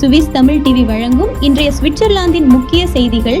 Swiss Tamil TV வழங்கும் இன்றைய சுவிட்சர்லாந்தின் முக்கிய செய்திகள்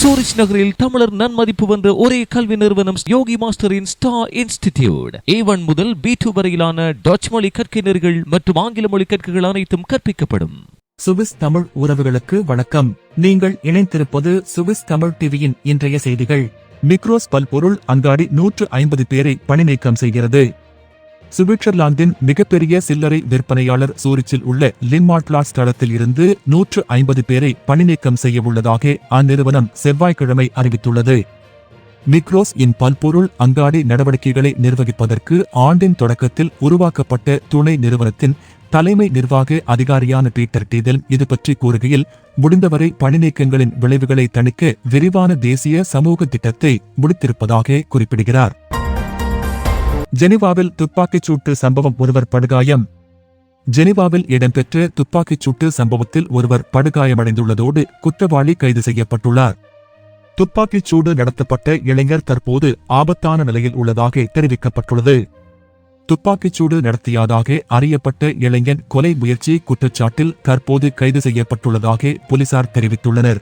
சூரிச் நகரில் தமிழர் நன்மதிப்பு வந்த ஒரே கல்வி நிறுவனம் யோகி மாஸ்டரின் ஸ்டார் இன்ஸ்டிடியூட். ஏ ஒன் முதல் பி டூ வரையிலான டச் மொழி கற்கையினர்கள் மற்றும் ஆங்கில மொழி கற்கைகள் அனைத்தும் கற்பிக்கப்படும். சுவிஸ் தமிழ் உறவுகளுக்கு வணக்கம். நீங்கள் இணைந்திருப்பது சுவிஸ் தமிழ் டிவியின் இன்றைய செய்திகள். மிக்ரோஸ் பல்பொருள் அங்காடி நூற்று ஐம்பது பேரை பணி நீக்கம் செய்கிறது. சுவிட்சர்லாந்தின் மிகப்பெரிய சில்லறை விற்பனையாளர் சூரிச்சில் உள்ள லிம்மாட்லாஸ் தளத்தில் இருந்து நூற்று ஐம்பது பேரை பணிநீக்கம் செய்ய உள்ளதாக அந்நிறுவனம் செவ்வாய்க்கிழமை அறிவித்துள்ளது. மிக்ரோஸ் இன் பல்பொருள் அங்காடி நடவடிக்கைகளை நிர்வகிப்பதற்கு ஆண்டின் தொடக்கத்தில் உருவாக்கப்பட்ட துணை நிறுவனத்தின் தலைமை நிர்வாக அதிகாரியான பீட்டர் டீதல் இது பற்றி கூறுகையில் முடிந்தவரை பணிநீக்கங்களின் விளைவுகளை தணிக்க விரிவான தேசிய சமூக திட்டத்தை முடித்திருப்பதாக குறிப்பிடுகிறார். ஜெனிவாவில் துப்பாக்கிச் சூட்டு சம்பவம் ஒருவர் படுகாயம். ஜெனிவாவில் இடம்பெற்ற துப்பாக்கிச் சூட்டு சம்பவத்தில் ஒருவர் படுகாயமடைந்துள்ளதோடு குற்றவாளி கைது செய்யப்பட்டுள்ளார். துப்பாக்கிச் சூடு நடத்தப்பட்ட இளைஞர் தற்போது ஆபத்தான நிலையில் உள்ளதாக தெரிவிக்கப்பட்டுள்ளது. துப்பாக்கிச் சூடு நடத்தியதாக அறியப்பட்ட இளைஞன் கொலை முயற்சி குற்றச்சாட்டில் தற்போது கைது செய்யப்பட்டுள்ளதாக போலீசார் தெரிவித்துள்ளனர்.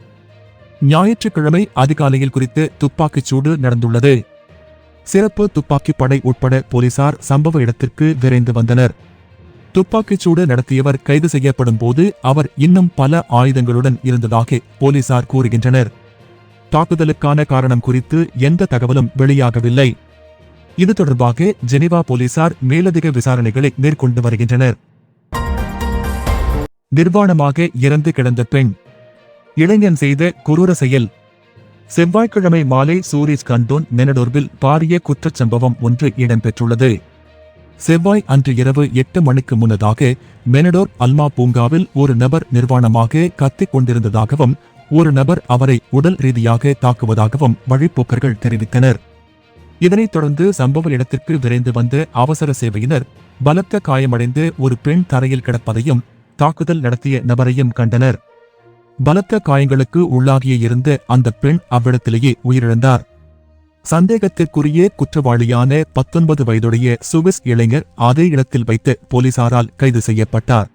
ஞாயிற்றுக்கிழமை அதிகாலையில் குறித்து துப்பாக்கிச் சூடு நடந்துள்ளது. சிறப்பு துப்பாக்கிப் படை உட்பட போலீசார் சம்பவ இடத்திற்கு விரைந்து வந்தனர். துப்பாக்கிச் சூடு நடத்தியவர் கைது செய்யப்படும் போது அவர் இன்னும் பல ஆயுதங்களுடன் இருந்ததாக போலீசார் கூறுகின்றனர். தாக்குதலுக்கான காரணம் குறித்து எந்த தகவலும் வெளியாகவில்லை. இது தொடர்பாக ஜெனிவா போலீசார் மேலதிக விசாரணைகளை மேற்கொண்டு வருகின்றனர். நிர்வாணமாக இறந்து கிடந்த பெண். இளைஞன் செய்த குரூர செயல் செவ்வாய்க்கிழமை மாலை சூரிஸ் கண்டோன் மெனடோர்வில் பாரிய குற்றச் சம்பவம் ஒன்று இடம்பெற்றுள்ளது. செவ்வாய் அன்று இரவு எட்டு மணிக்கு முன்னதாக மெனடோர் அல்மா பூங்காவில் ஒரு நபர் நிர்வாணமாக கத்திக் கொண்டிருந்ததாகவும் ஒரு நபர் அவரை உடல் ரீதியாக தாக்குவதாகவும் வழிப்போக்கர்கள் தெரிவித்தனர். இதனைத் தொடர்ந்து சம்பவ இடத்திற்கு விரைந்து வந்த அவசர சேவையினர் பலத்த காயமடைந்து ஒரு பெண் தரையில் கிடப்பதையும் தாக்குதல் நடத்திய நபரையும் கண்டனர். பலத்த காயங்களுக்கு உள்ளாகிய இருந்த அந்த பெண் அவ்விடத்திலேயே உயிரிழந்தார். சந்தேகத்திற்குரிய குற்றவாளியான பத்தொன்பது வயதுடைய சுவிஸ் இளைஞர் அதே இடத்தில் வைத்து போலீசாரால் கைது செய்யப்பட்டார்.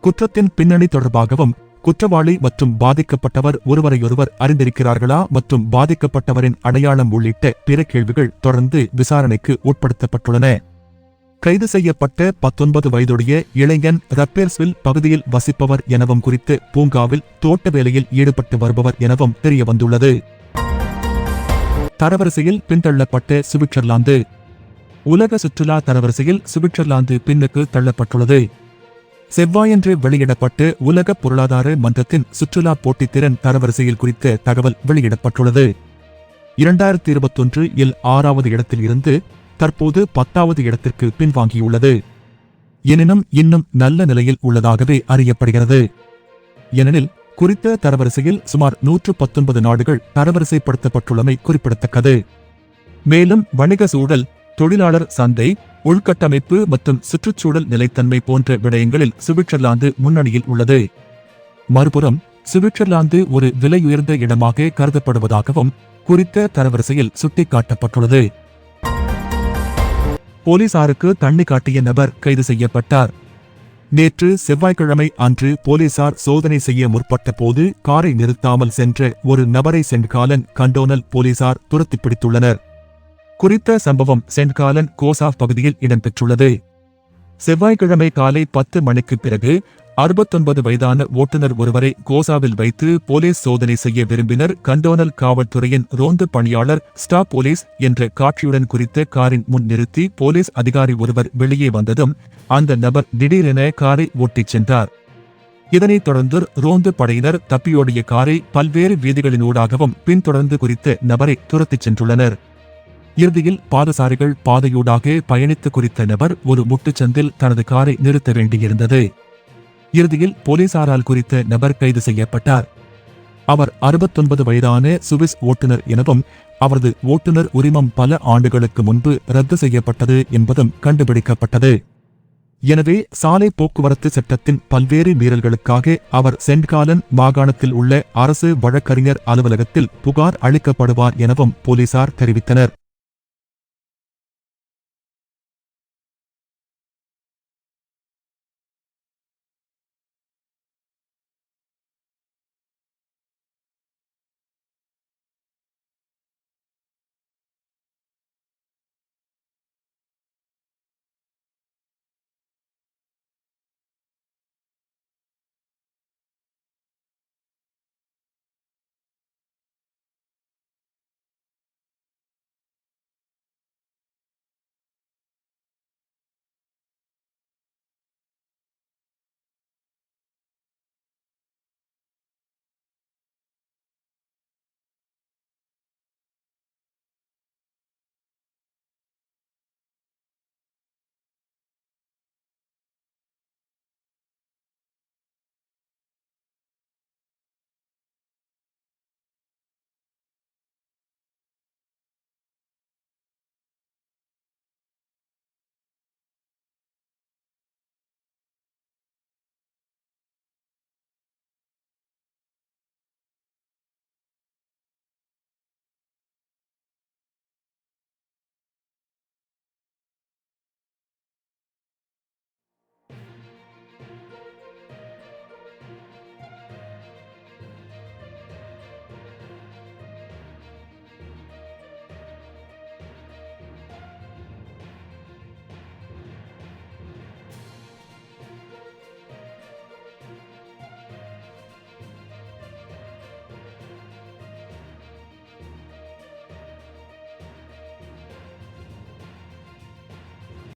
குற்றத்தின் பின்னணி தொடர்பாகவும் குற்றவாளி மற்றும் பாதிக்கப்பட்டவர் ஒருவரையொருவர் அறிந்திருக்கிறார்களா மற்றும் பாதிக்கப்பட்டவரின் அடையாளம் உள்ளிட்ட பிற கேள்விகள் தொடர்ந்து விசாரணைக்கு உட்படுத்தப்பட்டுள்ளன. கைது செய்யப்பட்ட பத்தொன்பது வயதுடைய இளைஞன் ரப்பேர்ஸ்வில் பகுதியில் வசிப்பவர் எனவும் குறித்து பூங்காவில் தோட்ட வேலையில் ஈடுபட்டு வருபவர் எனவும் தெரியவந்துள்ளது. தரவரிசையில் பின்தள்ளப்பட்ட சுவிட்சர்லாந்து. உலக சுற்றுலா தரவரிசையில் சுவிட்சர்லாந்து பின்னுக்கு தள்ளப்பட்டுள்ளது. செவ்வாயன்று வெளியிடப்பட்டு உலக பொருளாதார மன்றத்தின் சுற்றுலா போட்டித்திறன் தரவரிசையில் குறித்த தகவல் வெளியிடப்பட்டுள்ளது. இரண்டாயிரத்தி இருபத்தொன்று இல் ஆறாவது இடத்தில் இருந்து தற்போது பத்தாவது இடத்திற்கு பின்வாங்கியுள்ளது. எனினும் இன்னும் நல்ல நிலையில் உள்ளதாகவே அறியப்படுகிறது. ஏனெனில் குறித்த தரவரிசையில் சுமார் நூற்று பத்தொன்பது நாடுகள் தரவரிசைப்படுத்தப்பட்டுள்ளமை குறிப்பிடத்தக்கது. மேலும் வணிக சூழல் தொழிலாளர் சந்தை உள்கட்டமைப்பு மற்றும் சுற்றுச்சூழல் நிலைத்தன்மை போன்ற விடயங்களில் சுவிட்சர்லாந்து முன்னணியில் உள்ளது. மறுபுறம் சுவிட்சர்லாந்து ஒரு விலையுயர்ந்த இடமாக கருதப்படுவதாகவும் குறித்த தரவரிசையில் சுட்டிக்காட்டப்பட்டுள்ளது. போலீசாருக்கு தண்ணி காட்டிய நபர் கைது செய்யப்பட்டார். நேற்று செவ்வாய்க்கிழமை அன்று போலீசார் சோதனை செய்ய முற்பட்ட போது காரை நிறுத்தாமல் சென்ற ஒரு நபரை சென்காலன் கண்டோனல் போலீசார் துரத்தி பிடித்துள்ளனர். குறித்த சம்பவம் சென்காலன் கோசாப் பகுதியில் இடம்பெற்றுள்ளது. செவ்வாய்க்கிழமை காலை பத்து மணிக்கு பிறகு அறுபத்தொன்பது வயதான ஓட்டுநர் ஒருவரை கோசாவில் வைத்து போலீஸ் சோதனை செய்ய விரும்பினர். கண்டோனல் காவல்துறையின் ரோந்து பணியாளர் ஸ்டா போலீஸ் என்ற காட்சியுடன் குறித்த காரின் முன் நிறுத்தி போலீஸ் அதிகாரி ஒருவர் வெளியே வந்ததும் அந்த நபர் திடீரென காரை ஓட்டிச் சென்றார். இதனைத் தொடர்ந்து ரோந்து படையினர் தப்பியோடிய காரை பல்வேறு வீதிகளினூடாகவும் பின்தொடர்ந்து குறித்த நபரை துரத்திச் சென்றுள்ளனர். இறுதியில் பாதசாரிகள் பாதையூடாக பயணித்து குறித்த நபர் ஒரு முட்டுச்சந்தில் தனது காரை நிறுத்த வேண்டியிருந்தது. இறுதியில் போலீசாரால் குறித்த நபர் கைது செய்யப்பட்டார். அவர் அறுபத்தொன்பது வயதான சுவிஸ் ஓட்டுநர் எனவும் அவரது ஓட்டுநர் உரிமம் பல ஆண்டுகளுக்கு முன்பு ரத்து செய்யப்பட்டது என்பதும் கண்டுபிடிக்கப்பட்டது. எனவே சாலை போக்குவரத்து சட்டத்தின் பல்வேறு மீறல்களுக்காக அவர் சென்ட்காலன் மாகாணத்தில் உள்ள அரசு வழக்கறிஞர் அலுவலகத்தில் புகார் அளிக்கப்படுவார் எனவும் போலீசார் தெரிவித்தனர்.